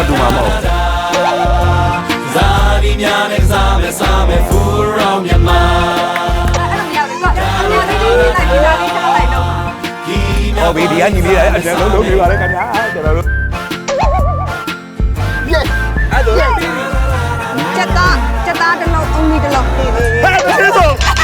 မှတူမှာမဟုတ်ဇာတိများနဲ့စားမယ်စားမယ်ဖူရောင်မြန်မာဟောဘီဒီကညီလေးအဲ့ဒါလုံးလုံးပြပါလေခင်ဗျာကျွန်တော်တို့ yes အဲ့ဒါချက်သားချက်သားတစ်လုံးအုံးကြီးတစ်လုံးပေးပေးဟဲ့ဒါဆို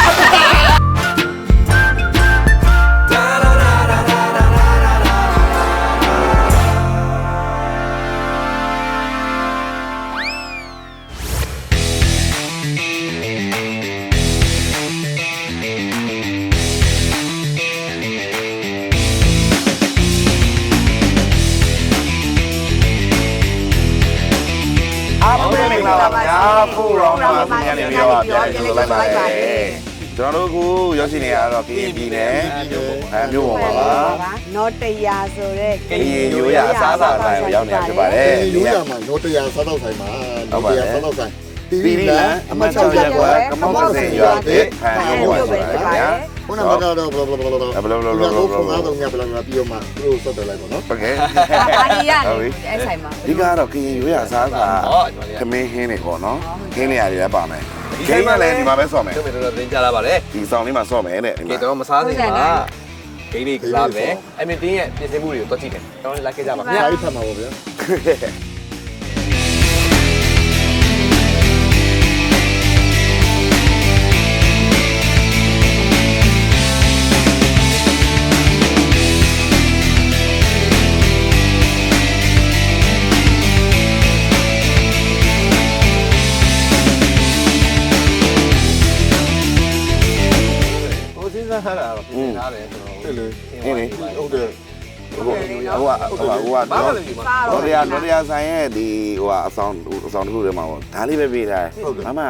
ပြန်ကြိုဆိုလိုက်ပါတယ်ကျွန်တော်တို့ကရောက်ရှိနေရတော့ကရင်ပြည်နယ်အဲမြို့ပေါ်ပါပါနော်တရာဆိုတဲ့ကရင်ရိုးရာအစားအစာဆိုင်ကိုရောက်နေဖြစ်ပါတယ်ရိုးရာမှာနော်တရာစားတော့ဆိုင်မှာနော်တရာစားတော့ဆိုင်တီဗီလန်အမတ်၆ရပ်ကွက်ကမောက်စင်ရွာတဲ့ခံရုံးဝင်ပါဗျာခုနကတော့ဘလဘလဘလဘလဘလဘလဘလဘလဘလတော့ညဘလဘလပြီးတော့မှသူတို့ဆက်တယ်လိုက်ပါနော်ဟုတ်ကဲ့အားရရတယ်အဲ့ဆိုင်မှာဒီကတော့ကရင်ရိုးရာစားကခမင်းဟင်းတွေပေါ့နော်ဟင်းတွေအရာတွေလည်းပါမယ် ခင်းကလည်းဒီမှာပဲဆော့မယ်တို့မယ်တို့တင်ကြလာပါလေဒီဆောင်လေးမှာဆော့မယ်တဲ့ဒီကဲမှာကျွန်တော်မစားသေးပါဂိမ်းလေးကစားမယ်အမင်းတင်းရဲ့ပြင်ဆင်မှုတွေကိုတွက်ကြည့်တယ်ကျွန်တော်လိုက်ခဲ့ကြပါဗျာအားကြီးဖတ်မှာပေါ့ဗျာ ဘာမှတော့မလုပ်ဘူးစားဒေါတော့်ရဒေါ်ရဆိုင်ရဲ့ဒီဟိုကအဆောင်အဆောင်တစ်ခုထဲမှာပေါ့ဒါလေးပဲပေးထားတယ်မမ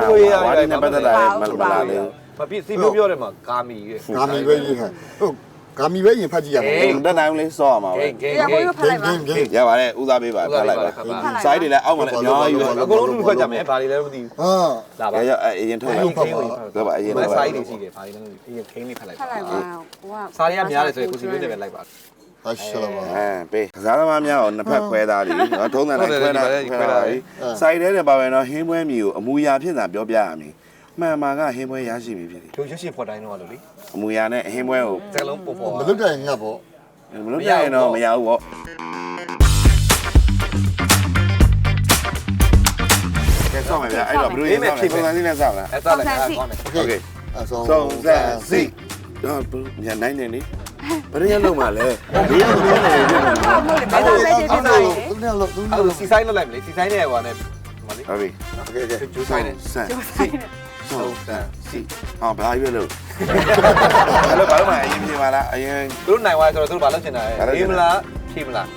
ဝါဒီနဲ့ပတ်သက်တာလည်းမမလာလေမပြည့်စီမျိုးပြောတယ်မှာဂါမီရဲ့ဂါမီပဲရေးခိုင်းဟုတ်ဂါမီပဲရင်ဖတ်ကြည့်ရမှာဘူးတက်နိုင်လေးဆော့ရမှာပဲဂိမ်းဂိမ်းရဂိကိုမ်းရဖတ်လိုက်ပါဂိမ်းဂိမ်းရပါတယ်ဦးစားပေးပါဖတ်လိုက်ပါဖတ်လိုက်ပါစိုင်းတွေလည်းအောက်မှာလည်းအများကြီးပဲအကုန်လုံးလူခွက်ကြမယ်ဘာတွေလဲမသိဘူးဟာလာပါရရအရင်ထုတ်လိုက်တော့ပါအရင်မတော့ဆိုင်တွေရှိတယ်ဘာတွေလဲမသိဘူးဒီဂိမ်းလေးဖတ်လိုက်ဖတ်လိုက်ပါဟိုကစားရများတယ်ဆိုရင်ကိုစီလေးတွေပဲလိုက်ပါ ဟာရှလာပါ အဲပေးကစားသမားများကိုနှစ်ဖက်ခွဲသားတယ်နော်ထုံးတယ်လည်းခွဲသားခွဲသားတယ်စိုက်တဲ့တယ်ပါပဲနော်ဟင်းပွဲမျိုးကိုအမူအရာဖြစ်တာပြောပြရမယ်မှန်မှာကဟင်းပွဲရရှိပြီဖြစ်တယ် တို့ရွှေရှင်ဖော်တိုင်းတော့လို့လေ အမူအရာနဲ့ဟင်းပွဲကို စက်လုံးပုံပေါ် မလွတ်တဲ့ငတ်ပေါ့ မလို့ပြရင်တော့မရဘူးပေါ့ကဲဆောင်းမယ်ဗျာအဲ့တော့ဘယ်လိုရေးဆောင်းလဲပုံစံလေးနဲ့ဆောင်းလား အဲ့ဒါလည်းကောင်းတယ် โอเค โอเค အဆောင် စုံစမ်းစီတော့ညနိုင်နေနေ ဘယ်ရလုံးမှာလဲဘေးကဘေးနေပြီ ဟုတ်ဟုတ်တယ်ဘယ်လိုလဲဒီမှာ သူနဲ့လို့သူနဲ့ အဲ့ လို့ စီဆိုင်လောက်လိုက်မလေစီဆိုင်နဲ့ဟိုနဲ့ဒီမှာလေ ဟုတ်ပြီ โอเคโอเค ကျိုးဆိုင်နဲ့ ဆန်စီစုံစမ်းစီအော်ဘာရွေးလို့အဲ့လိုဘာလို့မအရင်ပြင်ပါလားအရင် သူတို့နိုင်သွားဆိုတော့သူတို့ဘာလုပ်ချင်တာလဲအေးမလားဖြေမလား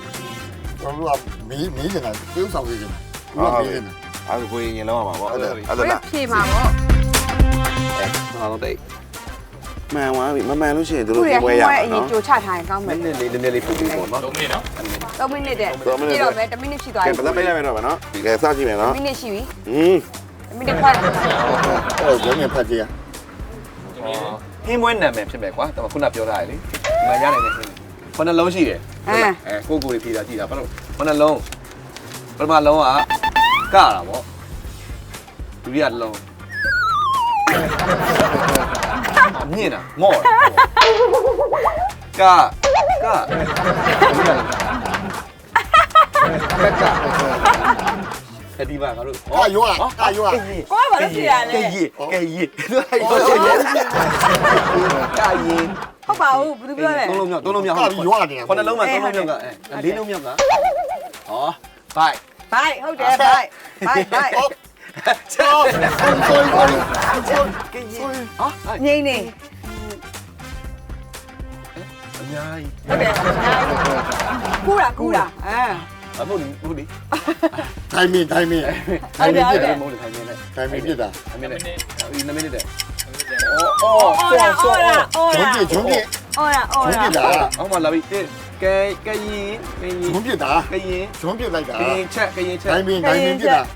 ကျွန်တော်ကမီးမီးနေတာပြုံးဆောင်နေတယ်ဟုတ်ပြီ အဲ့ဒါကိုရင်လုံးအောင်ပါပေါ့အဲ့ဒါ ဘယ် လား ဖြေမှာပေါ့ အဲအားလုံးတိတ် မှန်သွားပြီမမှန်လို့ရှိရင်တို့ခုရဟပွဲင်းရပွဲအောင်အရင်နော်ကြိုချထားရင်ကောင်းနမယ်ည်းနည်းလေးနည်းနည်းလေးပို့ပြီးပေါ့နော်3မိနစ်တဲ့ပြတော့ပဲ1မိနစ်ရှိသွားကဲပြီဘယ်လိုပေးရမလဲတော့ဗောနော်ဒီကဲစကြည့်မယ်နော်မိနစ်ရှိပြီဟင်း1မိနစ်ခွဲအဲ့တော့ဂျင်းနဲ့ဖတ်ကြည့်ရဟင်းပွဲနာမည်ဖြစ်မယ်ကွာတော်ခုနပြောထားရလေဒီမှာရနိုင်တယ်ခုနှလုံးရှိတယ်အဲကိုကိုလေးဖြေတာကြည့်တာဘာလို့ခုနှလုံးပထမလုံးကကတာပေါ့ဒုတိယလုံး မြင့်တာမော့ကကကကအဲ့ဒီမှာငါတို့အာယောအာယောကဲကြီးကိုကဘာလို့ဖြေရလဲကဲကြီးကဲကြီးတို့အဲ့ရောချင်တယ်ကရင်ဟုတ်ပါဘူးဘယ်သူပြောလဲသုံးလုံးမြောက်သုံးလုံးမြောက်ကာပြီးယောနေတာခုနှလုံးမှာသုံးလုံးမြောက်ကအဲလေးလုံးမြောက်ကဟောဘိုက်ဘိုက်ဟုတ်တယ်ဘိုက်ဘိုက်ဘိုက် ချောဆိုဆိုဆိုကဲကြီးဟာငိမ့်နေအများကြီးဟုတ်တယ်ကူတာကူတာအဲအမဟုတ်ဘူးဟုတ်ဒီထိုင်မင်းထိုင်မင်းထိုင်မင်းပြစ်တာမဟုတ်တယ်ခိုင်းနေတယ်ထိုင်မင်းပြစ်တာအမင်းနဲ့ဒီနမင်းနဲ့အော်အော်လာအော်လာအော်ဂျုံလာပြစ်ဂျုံပြစ်အော်လာအော်ဂျုံလာပ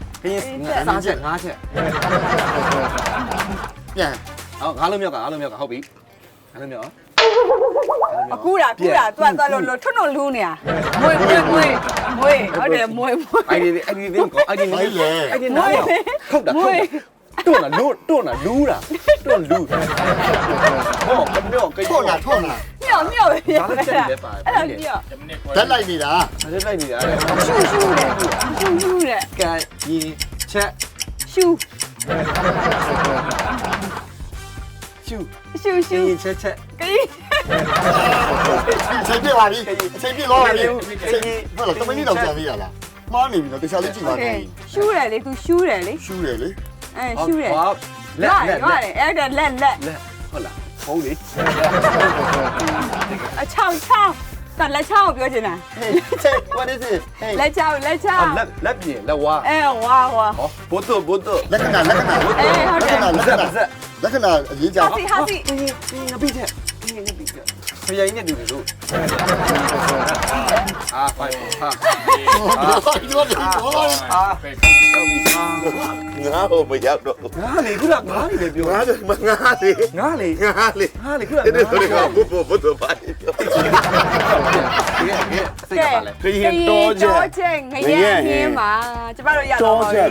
ြ စ်တာအောက်မှာလာပြီကဲကဲရင်ကရင်ဂျုံပြစ်တာကရင်ဂျုံပြစ်လိုက်တာကရင်ချက်ကရင်ချက်ထိုင်မင်းထိုင်မင်းပြစ်တာကရင်စားချက်ငါးချက်ပြန်အော်ငါးလုံးမြောက်ကငါးလုံးမြောက်ကဟုတ်ပြီငါးလုံးမြောက်ကူတာကူတာသူကသွားလို့ထွန်းထွန်းလူးနေတာမွေမွေမွေမွေဟုတ်တယ်မွေမွေအဲ့ဒီအဲ့ဒီလေးကောအဲ့ဒီလေးအဲ့ဒီနားဟုတ်တာဟုတ် တွန့်လာလို့တွန့်လာလူးတာတွန့်လူးဟုတ်ကဲ့တော့ကိတ်ထွတော့က်လာထွက်လာမြော့မြော့ပဲဒါလည်းတက်တယ်ပါအဲ့ဒါမြော့ဓာတ်လိုက်နေတာဒါလည်းလိုက်နေတာလေရှူရှူတဲ့ရှူရှူတဲ့ကဲရင်ချက်ရှူရှူရှူရှူရင်ချက်ချက်ခရီးအချိန်ပြည့်ပါပြီအချိန်ပြည့်တော့ပါပြီအချိန်ပြည့်ဟုတ်လားတမင်းကြီးတော့ကြာသေးရလားမှားနေပြီနော်တခြားလေးကြည့်ပါဦးရှူတယ်လေ तू ရှူတယ်လေရှူးတယ်လေ အဲရှူတယ်လက်ရလက်ရရတယ်အဲ့ဒါလက်လက်လက်ဟုတ်လားဟုတ်လေအချောင်းချောင်းတလက်ချောင်းကိုပြောချင်တာ what is it hey လက်ချောင်းလက်ချောင်း လက်လက်ပြင်လက်ဝါအဲဝါဝါဟောဘုတ်တုဘုတ်တုလက္ခဏာလက္ခဏာအေးဟုတ်တယ်လက္ခဏာလက္ခဏာလက္ခဏာအရေးကြဟာစီဟာစီငါပြီးချက်ငါပြီးချက် ဖယားကြီးနဲ့တူတယ်လို့အာဖိုင်ဟာဒီတော့ဒီတော့အာဟုတ်ပြီအာငါ့ကိုမရောက်တော့ငါလေခုနငါလေပဲပြောငါတို့မငါလေငါလေငါလေငါလေခုနဒီလိုတွေကဘုဘဘုတော့ပါပြောကဲကဲစိတ်ကပါလေခရင်တော့ချက်တော့ချက်ငရဲဟင်းမှာကျမတို့ရတော့ပါပြီ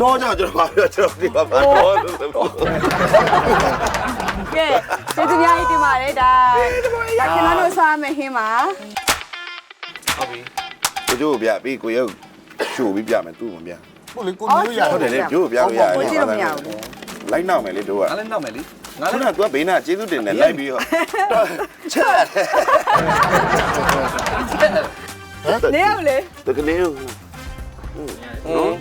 တော့ကြကျွန်တော်ပါပြောကျွန်တော်ဒီပါပါတော့လို့ ကဲကျေးဇူးများကြီးတင်ပါတယ်ဒါဒါခင်ဗျားတို့စားမယ်ဟင်းမှာဟုတ်ပြီကိုကျိုးပြပြီးကိုရုပ်ရှို့ပြီးပြမယ်သူ့မပြဟုတ်လေကိုမျိုးရဟုတ်တယ်လေကျိုးပြလို့ရတယ်ကိုကြည့်လို့မရဘူးလိုက်နောက်မယ်လေတို့ကငါလည်းနောက်မယ်လေငါခုနလည်းကသူကဘေးနာကျေးဇူးတင်တယ်လိုက်ပြီးတော့ချက်နေရလေတကလေး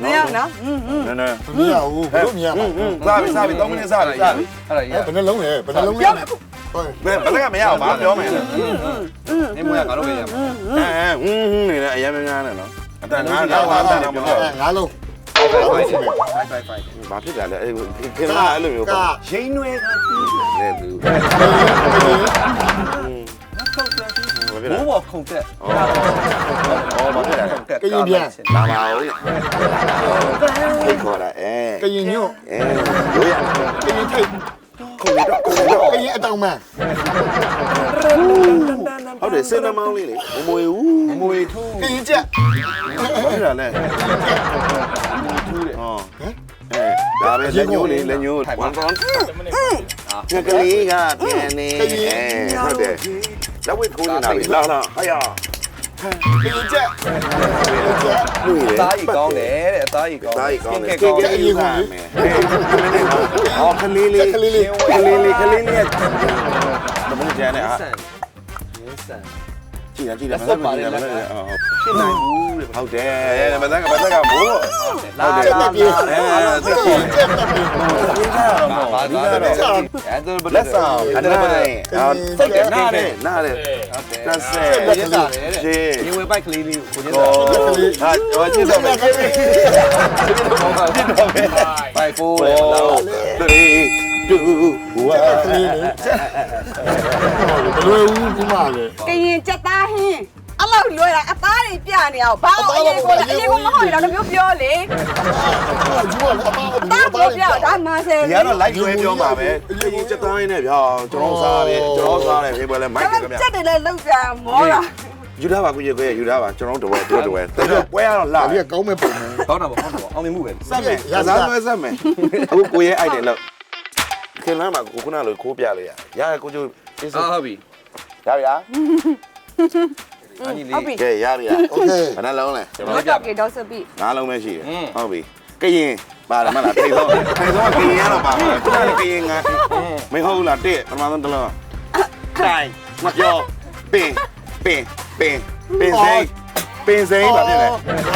နေရနော်อืมနော်နော်မရဘူးဘလို့မရပါဘူးစားပြီစားပြီ3မိနစ်စားပြီစားပြီအဲ့ဒါရဘယ်နှလုံးလဲဘယ်နှလုံးလဲဟုတ်ဘယ်ဘယ်ကမရအောင်မပြောမယ်လေနေမွေးငါတို့ပဲရမှာအဲအဲဟင်းဟင်းနေတယ်အရင်များနေနော်အတန်ငါငါငါတန်ပြောငါလုံးဖိုင်ဖိုင်ဖိုင်ဖိုင်ဘာဖြစ်တာလဲအဲ့ခင်ဗျာအဲ့လိုမျိုးပေါ့ရင်းနွယ်ကလေသူခုတ်တယ်ဘာ ဖြစ်လဲ ဘိုးဘောခုန်တက်အော်ဘာဖြစ်လဲခုန်တက်လာပါဦးလေခေခေါ်တာအဲကရင်ညွတ်အဲရိုးရကရင်ထိတ်ခုန်ရတော့ခုန်ရတော့ကရင်အတောင်မန်ဟုတ်တယ်စင်နမောင်းလေးလေမမွေဘူးမွေထူးကရင်ကြက်ဘာဖြစ်တာလဲထူးတယ်ဟောအဲဒါပဲလက်ညိုးလေးလက်ညိုးဝန်ကွန်ငါကလေးကပြန်နေအဲဟုတ်တယ် လက်ဝဲထိုးနေတာပြီလာလာဟာယာကရင်ကြက်မှုရအသားကြီးကောင်းတယ်တဲ့အသားကြီးကောင်းသားကြီးကောင်းတယ်ကောင်းတယ်အေးကောင်းမယ်ဟောကလေးလေးကလေးလေးကလေးလေးကလေးလေးတမန်ကျန်နေဟာဆန်ရင်းဆန် ကြည့်ရကြည့်ရမဆက်ပါလားလေမလားဖြစ်နိုင်ဘူးတဲ့ဟုတ်တယ်မသက်ကမသက်ကမိုးလာဟုတ်တယ်လာအဲကရင်ကြက်တက်ပြီဘာဘာဘာအဲ့ဒါဘယ်လက်ဆောင်အနိုင်အော်စိတ်ကနားတယ်နားတယ်ဟုတ်တယ်တက်ဆဲရတာလေတဲ့ရှေးရင်ဝဲပိုက်ကလေးလေးကိုကိုရဟောတာဟာဟောကြည့်တော့မယ်ကြည့်တော့မယ်ပိုက်ကိုဟော 3 2ကလေးလေးဘလွယ်ဦးဒီမှာလေကရင်ကြက်သားဟင်းအဲ့လောက်လွယ်တာအသားတွေပြနေအောင်ဘာအရေးကိုအရေးကိုမဟုတ်တော့မျိုးပြောလေဒီမှာအပါအသားကိုပြောဒါမှဆယ်ဒီကတော့ live လွဲပြောမှာပဲဒီချက်တိုင်းနဲ့ဗျာကျွန်တော်စားတယ်ကျွန်တော်စားတယ်ဖေးပွဲလဲမိုက်တယ်ခင်ဗျာကြက်တွေလည်းလောက်ကြမောတာယူထားပါကိုကြီးကိုယူထားပါကျွန်တော်တို့တဝဲတို့တဝဲတော်တော်ပွဲရတော့လာဒါကြီးကောင်းမဲ့ပုံမယ်ကောင်းတာပေါ့ကောင်းတာပေါ့အောင်မြင်မှုပဲစက်မယ်ရစားဆွဲစက်မယ်အခုကိုရဲအိုက်တယ်လို့ ခင်လမ်းမှာကိုခုနလိုခိုးပြလို့ရရကိုကျိုးပြစ်စ အာဟုတ်ပြီ ရဗျာ အညီလေး ဟုတ်ပြီ ကဲရဗျာ โอเค ဘယ်နှလုံးလဲ ကျွန် တော့ တော်ကြ တော့ပြေတော့စပြီ ငါးလုံးပဲရှိတယ်ဟုတ်ပြီကရင်ပါတယ်မလားထိတ်ဆုံးထိတ်ဆုံးကရင်ရတော့ပါမှာခုနကကရင်ငါမဟုတ်လားတဲ့ပထမဆုံးတစ်လုံးတိုင်းမပြောပင်ပင်ပင်ပင်စိ ပင်စိပါဖြစ်တယ်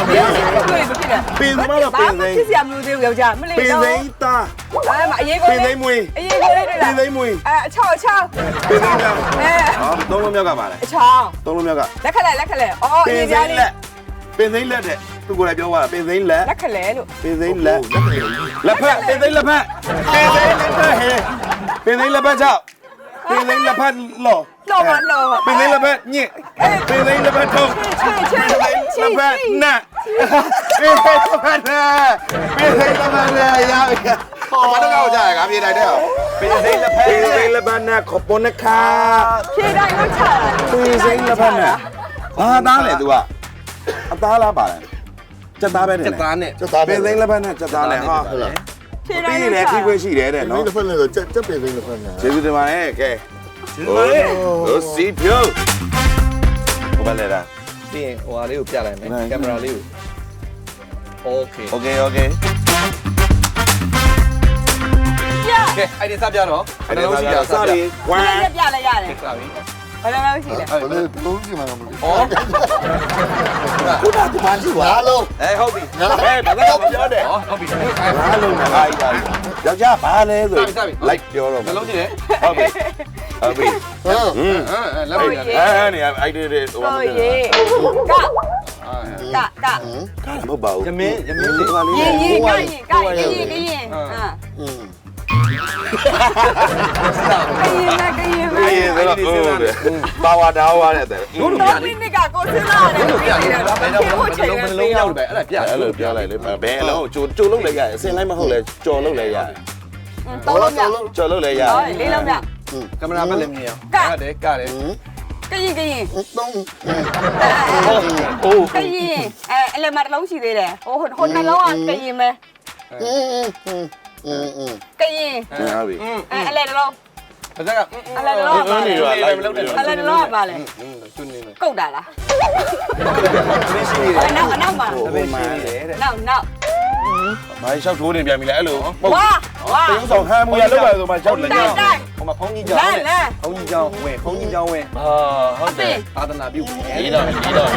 ဘယ်လိုလဲမဖြစ်တယ်ပင်စမတော့ပဘာင်မှစိဖြစ်စရာမလိုသေးဘူးယောက်ျားမလေးပင်တော့စိသားအဲ့မှာအရေးကိုပင်စိမွေအရေးကိုလေးတွေ့ပလားင်စိမွေအဲအချောက်အချောက်ပင်စိကအဲဟောသုံးလုံးမြောက်ကပါလေအချောက်သုံးလုံးမြောက်ကလက်ခလဲလက်ခလဲအော်ပအင်ရေးစိကြားလေးလက်ပင်စိလက်တဲ့သူကိုလည်းပြောသွားတာပင်စိလက်လက်ခလဲလို့ပင်စိလက်လက်ဖက်ပင်စိလက်ဖက်ပင်စိလက်ဖက်ဟဲပင်စိလက်ဖက်ချောက်ပင်စိလက်ဖက်လော လောပါလောပါ ပင်စိလက်ဖက်ညစ်ပင်စိလက်ဖက်ထုံး ချေချေ ပင်စိလက်ဖက်နတ်ပင်စိလက်ဖက်နတ်ပင်စိလက်ဖက်နတ်ရပြီဘာတော့ကောက်ကြရကပြေးလိုက်တဲ့ပ ပေးစိမ့်လက်ဖက် ပေးစိမ့်လက်ဖက်နဲ့ခပေါ်နခါ ဖြေတိုင်းလို့ချတာ ပေးစိမ့်လက်ဖက်နဲ့ဘာသားလဲ तू ကအသားလားပါလဲစက်သားပဲတယ် ချက်သားနဲ့ 这咋 ပေးစိမ့်လက်ဖက်နဲ့စက်သားနဲ့ဟာ ဟုတ်လား ဖြေတိုင်း ပြီး လို့ တယ် ချ ခိခွင့်ရှိတယ်တဲ့ နော် နော် ဒီဖက်လည်းတက်တက်ပြင်နေဖက်နေ ကျေးဇူးတင်ပါတယ်ကဲ ဒီမှာလေ ဟိုစီဖြိုးဟိုဘက်လေလား ပြီးရင်ဟိုဟာလေးကိုပြလိုက်မယ်ကင်မရာလေးကိုโอเค โอเคโอเค ပြ ကဲအဲ့ဒီစပြတော့ အဲ့ဒါစစရီဝမ် ပြပြလိုက်ရတယ် စပြီ ဘယ်လိုလဲရှိလဲ ဘယ်လိုလုံးကြည့်မှာမလို့ ဩ ခုနကဘာကြည့်ပါ ဘာလုံးအဲဟုတ်ပြီဟဲ့ဘာသာပြောတယ်ဩဟုတ်ပြီဘာလုံးနဲ့အားကြီးယောက်ျားဘာလဲဆိုလိုက်ပြောတော့နှလုံးကြည့်လေဟုတ်ပြီဟုတ်ပြီဟမ်ဟင်းအဲအဲလက်ပြီလေအဲ့နေအဲ့ဒီဟိုဟိုရေကကကမဟုတ်ပါဘူးရမင်းရမင်းဒီမှာလေးရေရေကရင်ကရင်ကရင်ကရင်ဟာอืม ကရင်နဲ့ကရင်ပဲအေးဆိုတော့ဟုတ်တယ်ပါဝါဒါဝါတဲ့တဲ့တော့မိနစ်ကကိုစလာတယ်လို့ပြတယ်ဘယ်ဘယ်တော့တော့ဘဘယ်ယ်ချိန်လုံးလဲဘယ်လုံးရောက်တယ်ပဲအဲ့ဒါပြအဲ့လိုပြောလိုက်လေဘယ်အလုံးကြိုကြိုလုပ်လိုက်ရတယ်အစင်လိုက်မဟုတ်လဲကြော်လုပ်လိုက်ရတယ်တော့လို့မြောက်ကြော်လုပ်လိုက်ရဟောလေးလုံးမြောက်ကင်မရာပဲလည်းမြင်အောင်ကတယ်ကတယ်ကရင်ကရင်တော့အိုးကရင်အဲအလမတလုံးရှိသေးတယ်ဟိုဟိုနှလုံးကကရင်ပဲ အင်းအင်းကရင်အင်းဟုတ်ပြီအဲအလဲတလုံးပါဇက်ကအလဲတလုံးကဘာလဲအလဲတလုံးကဘာလဲကျွန်းနေမယ်ကုတ်တာလားမင်းရှိနေတယ်နောက်နောက်မှာဟိုမှာနောက်နောက်မိုင်းလျှောက်ထိုးနေပြန်ပြီလားအဲ့လိုဟုတ်ဝါဝါတရုပ်ဆောင်ဟမ်းမူရလောက်ပါဆိုမှလျှောက်နေတယ် မှာဖုန်းကြီးကြောင်းနဲ့ဖုန်းကြီးကြောင်းဝင်ဖုန်းကြီးကြောင်းဝင်ဟာဟုတ်တယ်သာသနာပြုမယ်ဒီတော့ဒီတော့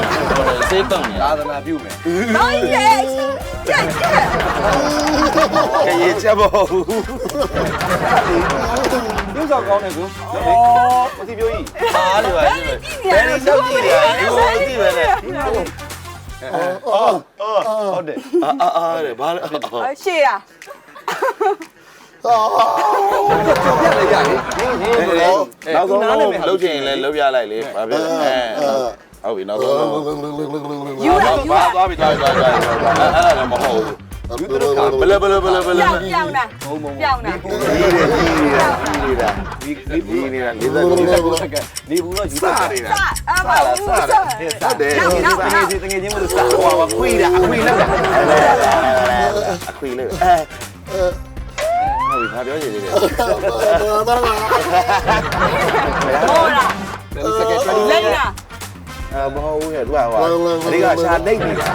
စေးတုံနေသာသနာပြုမယ်တော့ရဲ့ကြက်ကြက်ကရေချက်ဖို့ပြုဆောင်ကောင်းတယ်ကိုဩမသိပြောကြီးအားလို့ပါဘယ်လိုစောက်ကြည့်လဲဒီလိုကြည့်ပဲလေအော်ဟုတ်တယ်အာအာအာတဲ့ဘာလဲအရှေ့ ရအော်ပြက်လိုက်ရတယ်ဟင်းဟင်းဆိုတော့နောက်ဆုံးလုံးလှုပ်ချင်ရင်လည်းလှုပ်ပြလိုက်လေဘာဖြစ်လဲအဲဟုတ်ပြီနောက်ဆုံးလုံးယူရယူဘာရသွားပြီသွားပြီသွားပြီအဲ့ဒါလည်းမဟုတ်ဘူးဘလဘလဘလဘလပြောင်းပြောင်းတာဘုံဘုံပြောင်းတာကြီးတယ်ကြီးတယ်ကြီးနေတာဒီကြီးဒီနေတာလေးသက်လေးသက်နေဘူးတော့ယူစတာနေတာစအမဟုတ်စဟုတ်တယ်နောက်နောက်တနောကယ်က်ချင်းတကယ်ချင်းမလို့စားဟိုကခွေးတာအခွေးလောက်တာအခွေလေးအဲ ဟုတ်ပြီဘာပြောချင်လဲဟောလားစကက်ချွတ်လိမ့်တာအမဟုတ်ဘူးဟဲ့သူကဟိုအဒီကရှာနေနေတာ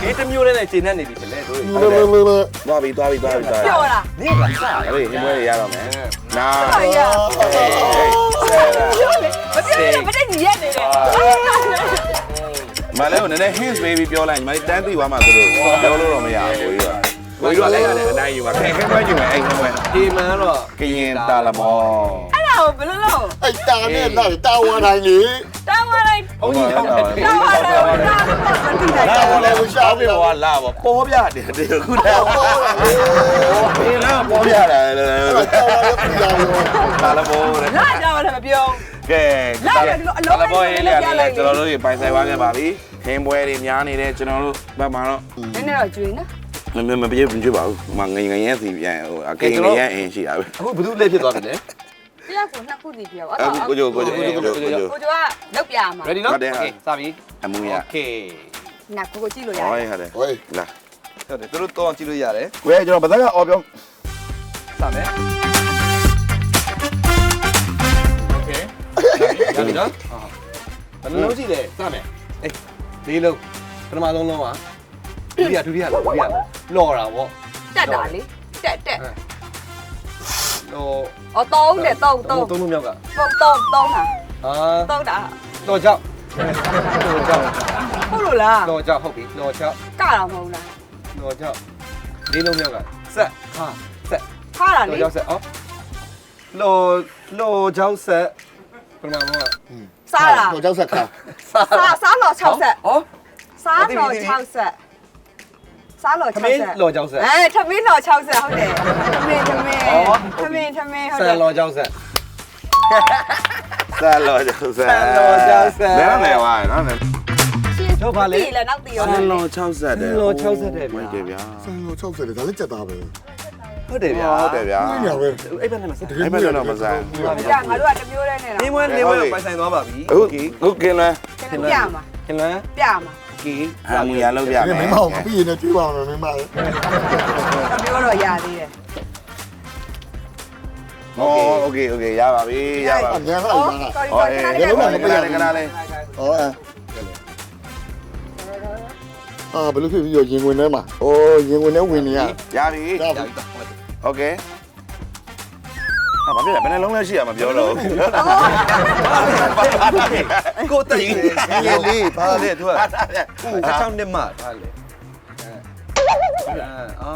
ဒီတစ်မျိုးနဲ့ချိန်နေနေပြီလေတို့သွားပြီသွားပြီသွားပြီသွားပြီပြောလားနင်းကစားအဲ့ဒီဟင်းပွဲရတော့မယ်နာဟာရဟေးဟေးဆဲလာပြောလေမပြောရင်မတည့်ညီရက်နေတယ်မလဲကိုနည်းနည်း hints ပေးပြီးပြောလိုက်ညီမလေးတန်းသိသွားမှဆိုလို့ပြောလို့တော့မရဘူးကိုကြီး ကကိုကြီးကလည်းရတယ်အတိုင်းယူပါခဲခဲခွဲကြည့်မယ်အဲ့ခဲခွဲဒီမှန်တော့ကရင်တာလမောအဲ့ဒါကိုဘယ်လိုလုပ်အဲ့တာနဲ့လာတာဝါတိုင်းလေတောင်းပါလိုက်ဘုံကြီးတော့တောင်းပါလိုက်တောင်းပါမတိတယ်လာဘောလေရှားပြီဘောလာဘောပေါ်ပြတယ်တခုတည်းဘယ်လာပေါ်ပြတယ်တာလည်းပြရရောတာလမောတဲ့လာကြပါလည်းမပြောကဲတာလမောရေးလေကျွန်တော်တို့ပိုင်ဆိုင်သွားခဲ့ပါပြီခင်းပွဲတွေများနေတယ်ကျွန်တော်တို့ဘက်မှာတော့နည်းနည်းတော့ကျွေးနော် မမမပြေဘူးကြည့်ပါဦးဟိုမှာငငရဲစီပြန်ဟိုအကိန်းငရဲအင်းရှိတာပဲအခုဘယ်သူလက်ဖြစ်သွားပြီလဲတရားကိုနှစ်ခုစီပြောအဲ့အခုကိုကြိုကိုကြိုကိုကြိုကိုကြိုကိုကြိုကိုကျော်ကလောက်ပြမှာ ready နော် okay စပြီအမှုရ okay နာကိုကိုကြည့်လို့ရဟောတယ်ရတယ်ဝေးလာဟုတ်တယ်သူတို့တော့ကြည့်လို့ရတယ်ဝဲကျွန်တော်ဗဇက်ကအော်ပြောစမယ် okay ရပြီနော်ဘယ်လိုကြည့်လဲစမယ်အေးဒီလုံးပထမဆုံးလုံးက ဒုတိယဒုတိယလုံးဒုတိယလုံးလော်တာဗောတက်တာလေတက်တက်လော်အော်တုံးတယ်တုံးတုံးသုံးလုံးမြောက်ကတုံးတုံးတုံးတာအာတုံးတာလော်ကြောက်လော်ကြောက်ဟုတ်လို့လားလော်ကြောက်ဟုတ်ပြီလော်ကြောက်ကတော့မဟုတ်လားလော်ကြောက်ဒီလုံးမြောက်ကဆက်ဟာဆက်ခါတာလောလေ်ကြောက်ဆက်အော်လော်လော်ကြောက်ဆက်ပထမဆုံးကစားတာတော့ကြောက်ဆက်ခါစားစားလော်60ဆက်ဟောစားလော်60ဆက် စားလော်ခမင်း60လော်ကြောက်ဆက်အဲထမင်းလော်60ဆက်ဟုတ်တယ်ထမင်းထမင်းထမင်းထမင်းဟုတ်ဆတယ်န်လော်ကြောက်ဆက်ဆာလောကျော်ဆာဆာလောကျော်ဆာဘယ်နဲ့လဲဝါနော်တို့ပါလေ ဒီလေနောက်တီရောဆာလော60တဲ့ဆာလော60တဲ့ဗျာဟုတ်တယ်ဗျာဆန်လို့60တယ်ဒါလည်းကြက်သားပဲဟဟုတ်တယ်ဗျာဟုတ်တယ်ဗျာဝင်းရပဲအဲ့ဘက်နဲ့မဆိုင်အဲ့ဘက်တော့မဆိုင်ကြာငါတို့ကတစ်မျိုးတည်းနဲ့ဟင်းမွေးနေမွေးပိုင်ဆိုင်သွားပါပြီအခုအခုကင်းလဲတော့ပြမှာခင်ဗျာပြမှာ ကေအာမူရလောက်ပြမယ်မင်းမဟုတ်ဘူးပြင်နေတွေးပါမယ်မင်းမဟုတ်ပြောတော့ရသေးတယ်โอเคโอเคโอเคရပါပြီရပါပြီငါကလည်းမဟုတ်ဘူးဟောရေလုံးမပြရခဏလေးဟောအာဘယ်လိုဖြစ်ပြီးရင်ဝင်ထဲမှာအိုးရင်ဝင်ထဲဝင်နေရရပြီโอเค ဟာဘာဖြစ်လဲဘယ်နှလုံးလဲရှိရမှာပြောတော့ဘာလဲကိုတိုင်ငယ်လေးဘာလဲသူကဦးအချောင်းနှစ်မဘာလဲအာ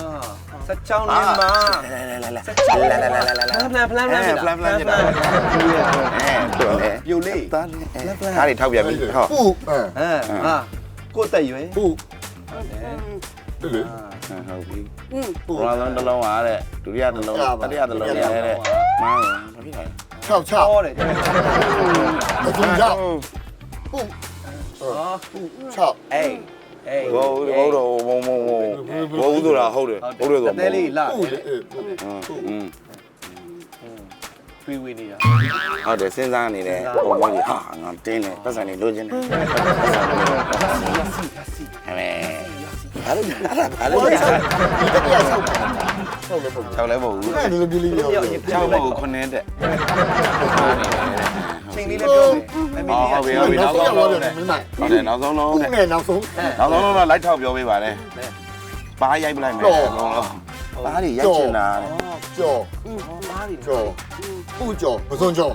စက်ချောင်းနှစ်မစက်ချောင်းလာလာလာလာလာဖလန်ဖလန်ဖလန်ဖလန်ဖလန်ပြိုလေးတားလေးဟာတွေထောက်ပြန်ပြီဟုတ်ပူအဲဟာကိုတိုင်ရွယ်ပူဟုတ်တယ်လေ ဟုတ်ပြီ อืม ပူ ပထမဆုံးတစ်လုံးပါတဲ့ဒုတိယတစ်လုံးတတိယတစ်လုံးလည်းတဲ့မှန်းဘာဖြစ်လဲ 6 6 ဟောတယ် အကျဉ်းကြောက်ပူ အော် ပူ6 အေးအေး ဘိုးဘိုးတော့ဘုံဘုံဘုံဘိုးဆိုတာဟုတ်တယ်ဟုတ်တယ်ဆို တဲလေးလာ ပူလေအေးပူ อืม ဝီဝီနေတာ ဟုတ်တယ်စဉ်းစားနေတယ်ဘုံဘုံကြီးဟာငါတင်းတယ်ပတ်စံနေလိုချင်တယ်ဟဲ့ ဘာလို့ဘာလို့ဘာလို့ဒီတက်ကဆောက်ဆောက်လေပူချောက်လဲမဟုတ်ဘူးအဲ့ဒီလိုပြလေးရောချောက်မဟုတ်ခုနှစ်တက်ဟာနေတယ်ချိန်လေးလည်းပြောမယ်မမီအော်လေးဟုတ်ပြီဟုတ်ပြီနောနောက်က်ဆုံးဆုံးရောလုံးတယ်နဲ့မင်းမဟုတ်တယ်နောက်ဆုံးလုံးပူနဲ့နဲ့နောက်ဆုံးနောက်ဆုံးလုံးတော့လိုက်ထောက်ပြောပေးပါလေပါရိုက်ပလိုက်မယ်လုံးလုံးပါးတွေရိုက်ချင်တာကြော်မားရီကြော်ပူကြော်ပစုံကြော်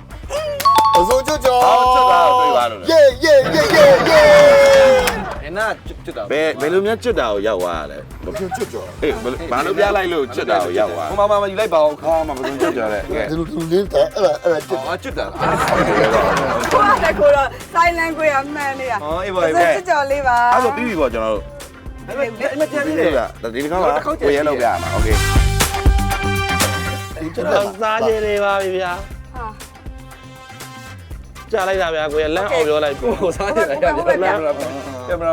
ပစုံကြော် ဟောချက်တာတွေ့ပါလို့ ယေယေယေယေယေ ဘယ်နာကျွတ်တာ ဘယ်ဘယ်လိုများကျွတ်တာကိုရောက်သွားလဲ ပစုံကြော် အေးဘာလို့ပြလိုက်လို့ကျွတ်တာကိုရောက်သွား ဟိုမှာမှာယူလိုက်ပါဦး ခါမှဘဇွန်ကျွတ်ကြတယ်ကဲ ဒီလိုဒီလိုလေးတဲ့အဲ့ဒါအဲ့ဒါကျွတ် အော်ကျွတ်တာ ကိုကလည်းကိုတော့ silent ကိုရမှန်နေတာ ဟောအေးပါ စ အေးပါ စကြော်လေးပါ အဲ့ဆိုပြီးပြီပေါ့ကျွန်တော်တို့ အဲ့မကြမ်း ဒီ သေးတယ် ကဒီကောင်ကကိုရဲလောက်ပြရမှာโอเค ကျွတ် တော့ တာ စားခြင်းနေပါပြီဗျာ ဟာ ကြားလိုက်တာဗျာကိုရလမ်းအောင်ပြောလိုက်ပြီ ကိုစားနေတာရပြကင်မရာ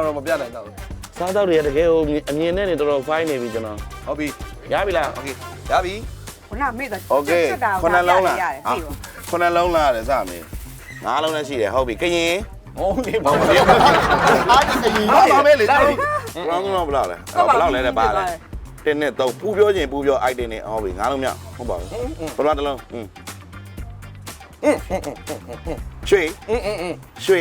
တော့မပြနိုင်တော့ စားတော့တွေကတကယ်ဟိုအမြင်နဲ့နေတော်တော် fine နေပြီကျွန်တော် ဟုတ်ပြီ ရပြီလား โอเคရပြီ ခုနမေ့တော့ โอเค ကျွတ်တာ ခုနလုံးလား ရတယ်သိပါ ခုနလုံးလားတဲ့စမင်းငါးလုံးလည်းရှိတယ်ဟုတ်ပြီကရင် ဟုတ်ပြီပါ ဘာ အားဒီအရင် ဘာမဲလေတော်တော်ဘလောက်လဲဘလောက်လဲတဲ့ပါလဲတင်းနဲ့တော့ပူပြောခြင်းပူပြော item နဲ့ဟုတ်ပြီငါးလုံးမြောက်ဟုတ်ပါဘူးဘလောက်တစ်လုံးอืม ရွှေအင်းအင်းအင်းရွှေ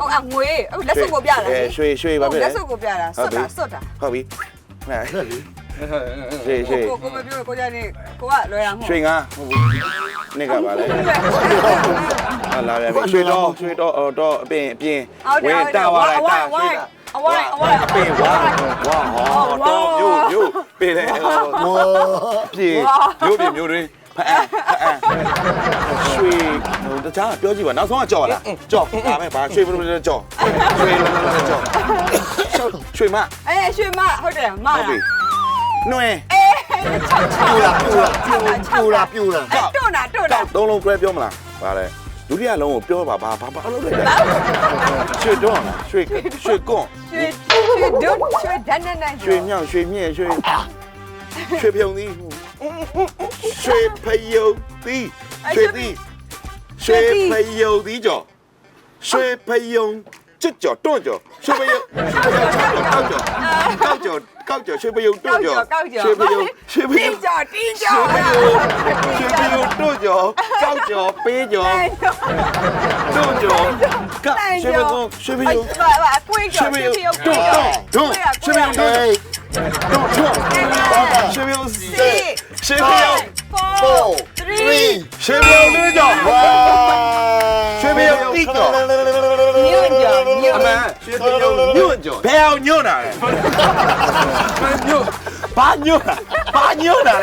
ဟုတ်အငွေဟုတ်လက်စုပ်ကိုပြတာအဲရွှေရွှေဘာဖြစ်လဲလက်စုပ်ကိုပြတာစွတ်တာစွတ်တာဟုတ်ပြီဟဲ့ရွှေရွှေကိုကိုမပြောကိုကြနေကိုကလွယ်တာမဟုတ်ရွှေငါဟုတ်ဘူးနှစ်ကပါလဲဟာလာပြန်ပြီရွှေတော့ရွှေတော့အော်တော့အပင်အပြင်ဝင်တာဝါလိုက်တာရွှေအဝိုင်းအဝိုင်းအပင်ဝါဝါဟောတော့မျိုးမျိုးပေးတယ်ဝါပြေမျိုးပြေမျိုးတွေ ဖအံဖအံရွှေဟိုတခြားပြောကြည့်ပါနောက်ဆုံးကကြော်လားကြော်ဒါပဲဘာရွှေဘယ်လိုလဲကြော်ရွှေလာလာလာကြော်ရွှေမအေးရွှေမဟုတ်တယ်မဟုတ်ပြီနှွဲအေးချောက်ချောပြူက်လာပြူလာပြူလာပြူလာတွန်းတာတွန်းတာသုံးလုံး grab ပြောမလားဗါလဲဒုတိယလုံးကိုပြောပါဘာဘာဘာလုပ်လိုက်လဲရွှေတော့လားရွှေရွှေကွန်ရွှေရွှေဒုရွှေဒန်နန်နန်ရွှေမြောင်ရွှေမြင့်ရွှေရွှေပြုံသီး Xuyên phiêu tí, 培用这脚豆 phiêu tí 脚高脚 xuyên phiêu chút chỗ, tốt chỗ, xuyên phiêu, xuyên phiêu, tốt chỗ, tốt chỗ, 跺 실패형 포 4, 3, 실패형 리더. 와. 실패형 리더. Ama, yo tenía un ñoño. Veo ñona. Ba ñona. Ba ñona.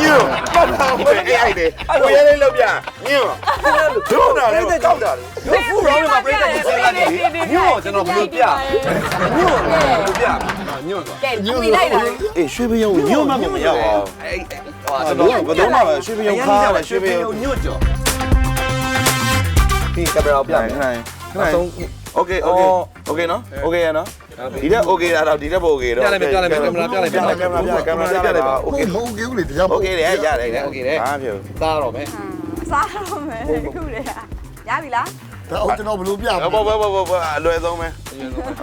Ño. Ba ñona. Ay de. Voy a leer lo ya. Ño. Dona, lo cauda. Yo fu ro ma break the music la. Ño, te no lo ya. Ño. Lo ya. Ño. Ño. Eh, yo veo un ño ma mo ya. Eh. Ah, no, no, no, yo veo un ca, yo veo un ño. Thì camera ပြမယ်ခဏခဏဆုံး โอเคโอเคโอเคနော်โอเคရနော်ဒီတက်โอเคတာတော့ဒီတက်ပိုโอเคတော့ကင်မရာပြလိုက်ကင်မရာပြလိုက်ကင်မရာပြကင်မရာပြလိုက်ပါโอ โอ เค เคโอเคဦးလေတရား โอเคတယ်ရတယ်ဟာဖြူ သားတော့မယ် စားတော့မယ်ခုလေရပြီလား ဒါအောင်ကျွန်တော်ဘယ်လိုပြဘောဘောဘောဘောအလွယ်ဆုံးပဲ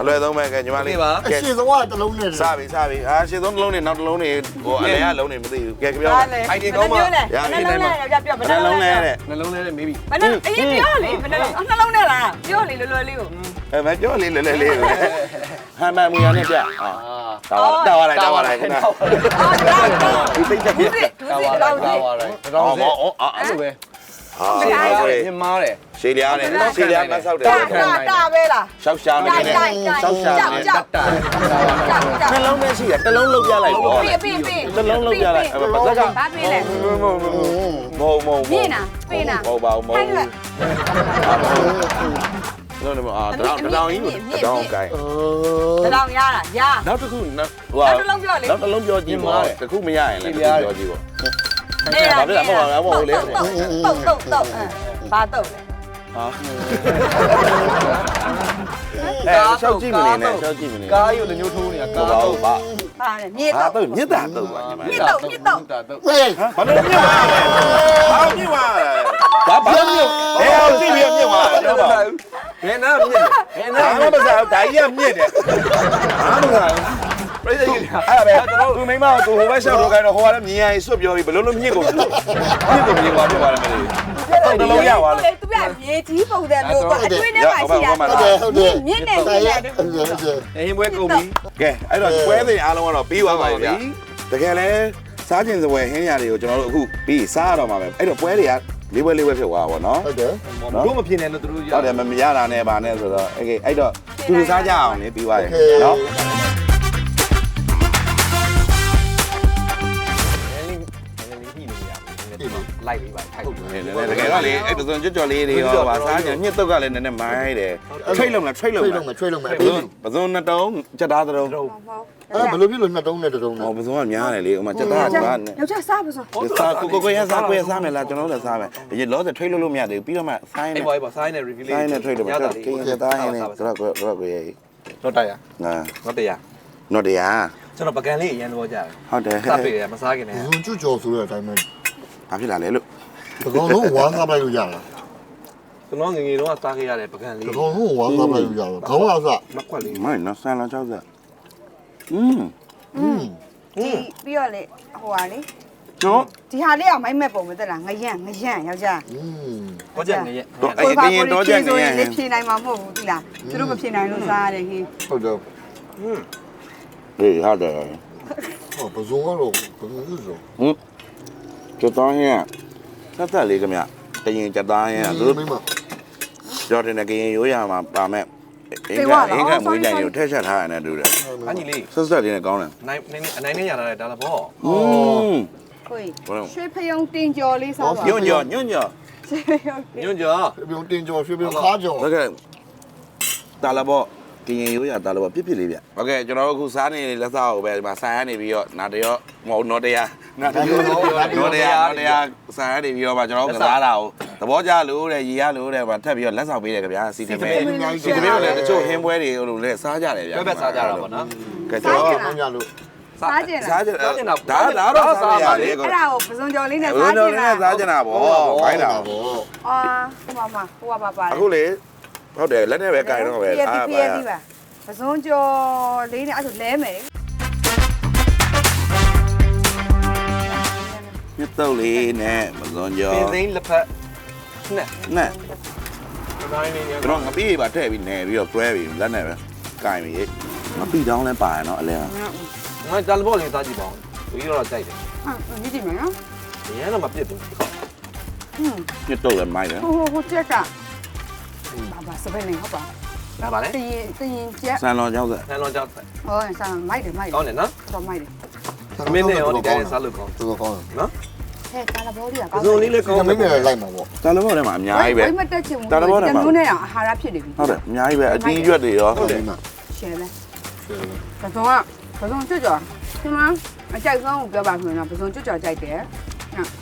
အလွယ်ဆုံးပဲကဲညီမလေးအရှိဆုံးကတစ်လုံးနဲ့စပြီစပြီအာရှင်းဆုံးတစ်လုံးနေနောက်တစ်လုံးနေဟိုအလဲကလုံးနေမသိဘူးကဲကြပြောဟာလေဘယ်နှလုံးလဲဘယ်နှလုံးလဲပြပြဘယ်နှနှလုံးလုံးလဲလဲတဲ့နှလုံးလေးနဲ့မေးပြီဘယ်နှအရင်ပြောလေဘယ်နှလုံးနှလုံးနဲ့လားပြောလေလွယ်လွယ်လေးကိုအဲမပြောလေးလဲလဲလေးဟမ်မန်မူရနဲ့ပြအာတာဝါတာဝါလိုက်တာဝါလိုက်ခုနအော်ဒါတော့ဒီသိတဲ့ပြဒုစစ်ဒုစစ်တော့စစ်သွားတယ်အော်တော့မောအော်အာအဲ့လိုပဲ ဟာရှေ့ရှေးမားရတယ်ရှေ့မားတယ်ရှေးရနဲ့ရှေးရမဆောက်တယ်တာတာတာပဲလားရှောက်ရှာနေတယ်ရှောက်ရှာနေကြောက်တာကြောက်ကြောက်နှလုံးနဲ့ရှိတယ်တစ်လုံးလုံးပြလိုက်ပေါ့ပြေးပြေးပြေးတစ်လုံးလုံးပြလိုက်အဲ့ဘာသက်ကဘာပြေးလဲမဟုတ်မဟုတ်ပြေးနာပြေးနာဟုတ်ပါဘူးမဟုတ်ထိုင်ဘူးရွက်လုံးနေမအာတရောင်တရောင်ကြီးတရောင်ကိုင်တရောင်ရတာရနောက်တစ်ခုဟိုနောက်တစ်လုံးပြောလေနောက်တစ်လုံးပြောကြည့်ပါတစ်ခုမရရင်လည်းပြောကြည့်ပါ နေတာဘာဖြစ်လဲမဟုတ်ဘူးမဟုတ်လေတုတ်တုတ်တုတ်တုတ်ဘာတုတ်ဟာအဲရှောက်ကြည့်မနေနဲ့ရှောက်ကြည့်မနေကားကြီးကိုလည်းညှိုးထိုးနေတာကားဘာတော့ဘာဘာလဲမြေဟာတုတ်တော့မြစ်တာတော့ပါညီမမြစ်တုတ်မြစ်တုတ်တာတော့ဟေးဘာလို့မြစ်ပါလဲဘာမြစ်ပါဘာဘာမြစ်ဘယ်အောင်ကြည့်ပြီးမြစ်ပါပြောပါဘယ်နာမြင့်လဲဘယ်နာဘာမှမစားဘူးဒါကြီးကမြစ်တယ်ဘာမှမစားဘူး ပြိတ္တကြီးအဲ့ဒါပဲသူမိမကသူဟိုဘက်ရှောက်တော့ခိုင်းတော့ဟိုကလည်းမြင်ရရင်စွတ်ပြောပြီးဘလို့လို့မြစ်ကိုမြစ်ကိုမြင်သွားပြပါလားမလေးတော့တလုံးရပါလားလေသူကမြေကြီးပုံတယ်လို့ပေါ့အကျွေးထဲမှာရှိတာဟုတ်တယ်ဟုတ်တယ်မြင့်နေပြီလေဟုတ်တယ်ဟုတ်တယ်အရင်ပွဲကုန်ပြီကဲအဲ့တော့ပွဲစဉ်အားလုံးကတော့ပြီးသွားပါပြီဗျာတကယ်လဲစားကျင်စပွဲဟင်းရတွေကိုကျွန်တော်တို့အခုပြီးစားရတော့မှာပဲအဲ့တော့ပွဲတွေကလေးပွဲလေးပွဲဖြစ်သွားပါတော့နော်ဟုတ်တယ်တို့မဖြစ်နဲ့လို့သူတို့ရဟုတ်တယ်မမရတာနဲ့ဗာနဲ့ဆိုတော့အဲ့အဲ့တော့သူတို့စားကြအောင်လေပြီးသွားရင်နော် လိုက်ပြီးပါထိုက်နည်းနည်းတကယ်တော့လေအဲ့ဒါဆိုကြွကြော်လေးတွေရောဗာစားကြညှစ်တုတ်ကလည်းနည်းနည်းမိုင်းတယ်ထိတ်လုံးလားထိတ်ထွေးလုံးလုံးလားမယ်ထွေးလုံးမယ်ဘဇွန်ဘဇွန်နှစ်တုံးချက်သားသုံးအဲ့ဘယ်လိုဖြစ်လို့နှစ်တုံးနဲ့တစ်တုံးနဲ့ဟောဘဇွန်ကများတယ်လေဟိုမှာချက်သားကနဲ့ယောက်ျားစားပါစို့စားကိုကိုကိုရစားကိုရစားမယ်လားကျွန်တော်လည်းစားမယ်ဒီလောဆယ်ထိတ်လို့လို့မရသေးဘူးပြီးတော့မှဆိုင်းအဲ့နေဘောဘောဆိုင်နဲ့ review လေးဆိုင်းနေထိတ်လို့မရဘူးကိန်းချက်သားဟင်းနေတော့ကိုတော့ကိုရတော့တရားငါတော့တရားနော်တရားကျွန်တော်ပကံလေးအရင်တော့ကြားတယ်ဟုတ်တယ်စပေးတယ်မစားခင်နဲ့ဇွန်ကျွကြော်ဆိုတဲ့အတိုင်းပဲ ဘာဖြစ်လာလဲလို့ တကောင်လုံးဝါစားလိုက်လို့ရလား ကျွန်တော်ငငယ်တော့စားခဲ့ရတယ်ပကံလေး တကောင်လုံးဝါစားလိုက်လို့ရလားခေါင်းကစ မကွက်လေး မိုင်းနော်ဆန်လော60อืม อืม ဒီပြီးတော့လေဟိုဟာလေ နော် ဒီဟာလေးကမိုက်မဲ့ပုံမသက်လားငရန့်ငရန့်ယောက်ျား อืม တော့ချက်ငရဲ့ တော့အဲ့ကရင်တော့ချက်နေရ လေဖြေနိုင်မှာမဟုတ်ဘူးဒီလားသူတို့မဖြေနိုင်လို့စားရတယ်ဟင်း ဟုတ်တယ် ဟေးဟုတ်တယ် ဟောပဇွန်ကတော့ပဇွန်ဆို ဟမ် ကျတော့ဟင်းသက်သက်လေးကမြတရင်ကျသားဟင်းသူမိမကြော်တင်တဲ့ကရင်ရိုးရမှာပါမဲ့အင်္ဂအင်္ဂမွေးကြိုင်ကိုထက်ချက်ထားရတယ်တူတယ်အညီလေးဆက်ဆက်လေးနဲ့ကောင်းတယ်နိုင်နိုင်အနိုင်နဲ့ရလာတဲ့ဒါလည်းပေါ့อืมကိုဟုတ်ရွှေဖယုံတင်ကြော်လေးစားပါညွန့်ညွန့်ညွန့်ညွန့်ရွှေဖယုံညွန့်ကျော်ပြုံတင်ကြော်ရွှေပြုံခါကြော်ဟုတ်ကဲ့တာလာဘောကရင်ရိုးရတာလာဘောပြစ်ပြစ်လေးဗျဟုတ်ကဲ့ကျွန်တော်တို့အခုစားနေလက်စားကိုပဲဒီမှာဆိုင်ရနေပြီးတော့နာတရောမဟုတ်နော်တရား နာတရောနော်တရားနော်တရားဆိုင်ရနေပြီးတော့မှကျွန်တော်တို့ကစားတာကိုသဘောကျလို့တဲ့ရီရလို့တဲ့မှာထပ်ပြီးတော့လက်ဆောင်ပေးတယ်ခင်ဗျာစီတီမဲစီတီမဲကိုလည်းတချို့ဟင်းပွဲတွေဟိုလိုလဲစားကြတယ်ဗျာဘက်ဘက်စားကြတာပေါ့နော်ကဲကျွန်တော်ဆောင်းကြလို့စားကျင်လားစားကြဒါဒါတော့စားရလေကောအဲ့ဒါကိုပစုံကြော်လေးနဲ့ဘယ်စားကျလိုင်လဲလားစားကြတာဗောခိုင်းတာဗောအာဟိုမှာမှာဟိုပါပါပါအခုလေဟုတ်တယ်လက်နဲ့ပဲကြိုင်တော့ပဲပြည့်အားပြပါည့်ပြည့်ပါပစုံကြော်လေးနဲ့အဲ့ဒါလဲမယ် မြစ်တုပ်လေးနဲ့မစွန်ကြောပင်သိန်းလက်ဖက်နဲ့နဲ့တိုင်းနေရကျွန်တော်ငပိပါထည့်ပြီးနေပြီးတော့တွဲပြီးလက်နဲ့ပဲကြိုင်ပြီးငပိတောင်းလဲပါရနော်အလဲငါဒါလည်းပေါ့လေးစားကြည့်ပါဦးဒီတော့ကြိုက်တယ်ဟာဒီဒီမယ်နော်ရန်တော့မပြစ်ဘူးဟွန်းမြစ်တုပ်လည်းမိုက်တယ်ဟိုဟိုဟိုချက်ကဘာဘာစပယ်နေဟုတ်ပါဒါပါလေတရင်တရင်ချက်ဆန်လောကြောက်ဆက်ဆန်လောကြောက်ဟောဆာမိုက်တယ်မိုက်တယ်ကောင်းတယ်နော်တော့မိုက်တယ်မင်းနဲ့ရောဒီတိုင်းစားလို့ကောင်းတော်တော်ကောင်းတယ်နော် ဟဲ့ကာလာဘောလေးကပစုံလေးလည်းကောဒီင်းမင်းနဲ့လိုက်မှာပေါ့တာလဘောထဲမှာအများကြီးပဲဝိမတက်ချင်ဘူးတာလဘောထဲမှာတမျိုးနဲ့အာဟာရဖြစ်နေပြီဟုတ်တယ်အများကြီးပဲအကြီးရွက်တွေရောဟုတ်တယ်မှာရှယ်လဲပစုံကပစုံကြွကြော်ဒီမှာအကြိုက်ဆုံးကိုပြောပါဆိုရင်တော့ပစုံကြွကြော်ကြိုက်တယ်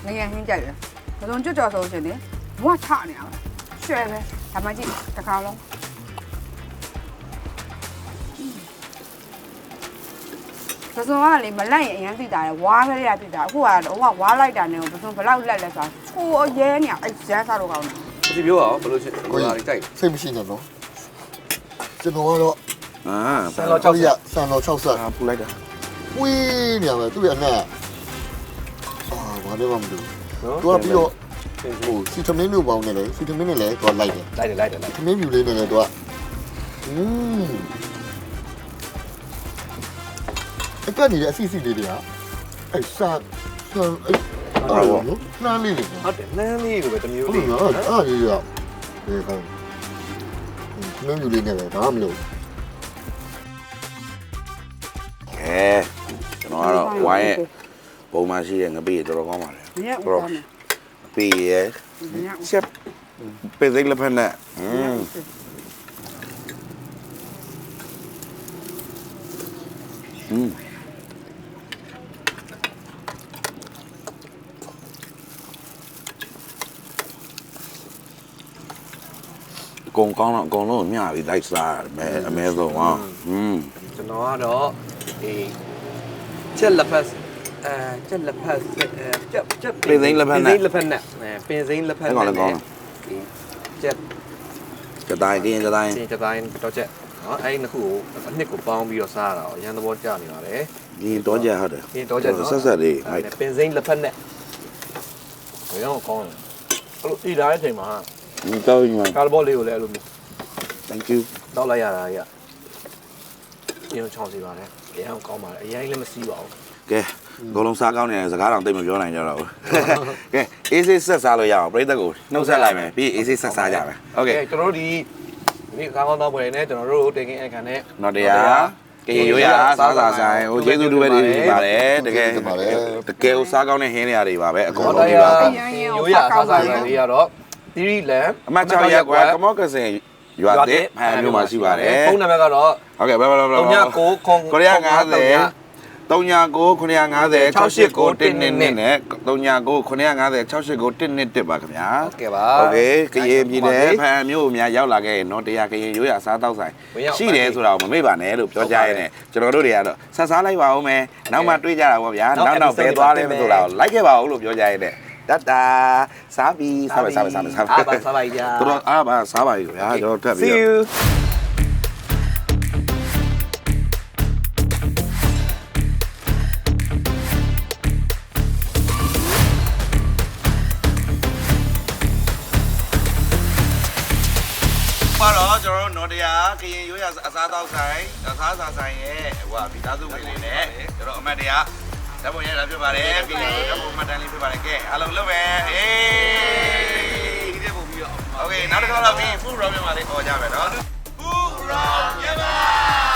ငရဟင်းကြိုက်တယ်ပစုံကြွကြော်ဆိုရှင်လေဘဝချနေအောင်ရှယ်ပဲဒါမှကြည့်တစ်ခါလုံး ပစုံကလေမလိုက်ရင်အရင်သိတာလေဝါးကလေးရဖြစ်တာအခုကတော့ဟိုကဝါးလိုက်တာနဲ့ပစုံဘလောက်လက်လဲဆိုတာချိုးရဲနေအဲ့ဇန်းစားတော့ကောင်းတယ်ဒီပြောရောဘယ်လိုချင်ကိုယ်ကြိုက်စိတ်မရှိနဲ့နော်ကျွန်တော်ကတော့အာဆန်တော်6 60ရက်ဆန်တော်60အာပူလိုက်တာဝီးနေရမယ်သူ့ရဲ့အနက်အာဘာလဲမမသိဘူးနော်သူကပြီးတော့ဟိုစီထမင်းမျိုးပေါင်းနေလေစီထမင်းနဲ့လည်းသူကလိုက်တယ်လိုက်တယ်လိုက်တယ်လိုက်ထမင်းပြူလေးနဲ့လည်းသူကอืม အကက်နေတဲ့အစီအစီလေးတွေကအဲ့စာဆန်အဲ့အဲ့လိုနော်နှမ်းလေးတွေ ဟုတ်တယ်နန်းလေးလိုပဲတမျိုး ဟုတ် လေး လားအဲ့ဒါလေးတွေကဒီကောင်ထမင်းပြူလေးနဲ့လည်းဘာမှမလုပ် ကဲကျွန်တော်ကတော့ဝိုင်းရဲ့ပုံမှန်ရှိတဲ့ငပိတော်တော်ကောင်းပါလေ ။ညက်ဦးကောင်းတယ် ปีရဲ့ ။ညက်ဦး ချက်ပေသိလက်ဖက်နဲ့อืมอืม ကုန်ကောင်းတော့အကုန်လုံးမျှပြီးလိုက်စားမယ်အမဲဆုံးอ่ะอืม ကျွန်တော်ကတော့ဒီချက်လက်ဖက်အဲချက်လက်ဖက်အဲချက်ချက် ပင်စိမ်းလက်ဖက်နဲ့ ပင်စိမ်းလက်ဖက်နဲ့အဲပင်စိမ်းလက်ဖက် အဲ့ကောင်လည်းကောင်း ဒီချက် ကြတိုင်းကင်းကြတိုင်း စင်ချက်တိုင်းတော့ချက်နော်အဲ့ဒီနှစ်ခုကိုအနှစ်ကိုပေါင်းပြီးတော့စားတာရန်သဘောကျနေပါတယ် ဒီတော့ကြဟုတ်တယ် ဒီတော့ချက်နော် ဆက်ဆက်လေး အဲ့ဒါပင်စိမ်းလက်ဖက်နဲ့ဘယ်တော့ကောင်းလဲအဲ့လိုတီးလာတဲ့အချိန်မှာ ဒီတော့ညီမ ကာလဘောလေးကိုလည်းအဲ့လိုမျိုး thank you တောက်လိုက်ရတာကြီးကင်းချောင်းစီပါတယ်အရင်ကောင်းပါတယ်အရင်လည်းမစီးပါဘူး ကဲအကုန်လုံးစားကောင်းနေတယ်စကားတော့တိတ်မပြောနိုင်ကြတော့ဘူးကဲအေးဆေးဆက်စားလို့ရအောင်ပြိတ္တကိုနှုတ်ဆက်လိုက်မယ်ပြီးအေးဆေးဆက်စားကြမယ်โอเค ကျွန်တော်တို့ဒီဒီကောင်းကောင်းတော့ပွဲနဲ့ကျွန်တော်တို့တင်ကင်းအခါနဲ့ နော်တရားကရေရိုးရစားစားဆိုင်ဟိုကျေးဇူးတူပဲတွေဖြစ်ပါတယ်တကယ်တကယ်ကိုစားကောင်းတဲ့ဟင်းတွေတွေပါပဲအကုန် ဟော လုံး တ ဒီ ရာ ပါ ရိုးရစားစားတွေကတော့ သီရိလန်အမတ်6ရက်ကွာကမောကစင်ရွာတဲ့ဟန်မြို့မှာရှိပါတယ်ဖုန်းနံပါတ်ကတော့ဟုတ်ကဲ့ဘယ်ဘယ်ဘယ်ဘယ်39 950 39 950 6891နဲ့39 950 6891ပါခင်ဗျာဟုတ်ကဲ့ပါဟုတ်ကဲ့ကရင်ပြည်နယ်ဖန်မြို့များရောက်လာခဲ့ရင်တော့တရားကရင်ရိုးရစားတော့ဆိုင်ရှိတယ်ဆိုတာကိုမမေ့ပါနဲ့လို့ပြောကြရတယ်ကျွန်တော်တို့တွေကတော့ဆက်စားလိုက်ပါဦးမယ်နောက်မှတွေ့ကြတာပေါ့ဗျာနောက်နောက်ပဲသွားလဲမဆိုတာကိုလိုက်ခဲ့ပါဦးလို့ပြောကြရတယ် တာစားပြီစားပါစားပါစားပါစားပါအားပါစားပါကြတော်တော်အားပါစားပါပြီဗျာကျွန်တော်ထပ်ပြီး See တော့ you ပါတော့ကျွန်တော်တို့နော်တရားကရင်ရိုးရအစားတောက်ဆိုင်အစားစားဆိုင်ရဲ့ဟိုကမိသား စုဝင်တွေနဲ့ကျွန်တော်အမတ်တရားဓာတ်ပုံရိုက်တာဖြစ်ပါတယ်ကရင်ရိုးဓာတ်ပုံမှတ်တမ်းလေးဖြစ်ပါတယ်ကဲအားလုံးလုပ်မယ်အေးဒီတဲ့ပုံပြီးတော့โอเคနောက်တစ်ခါတော့ပြီး full round မြန်မာလေးခေါ်ကြမယ်နော် full round မြန်မာ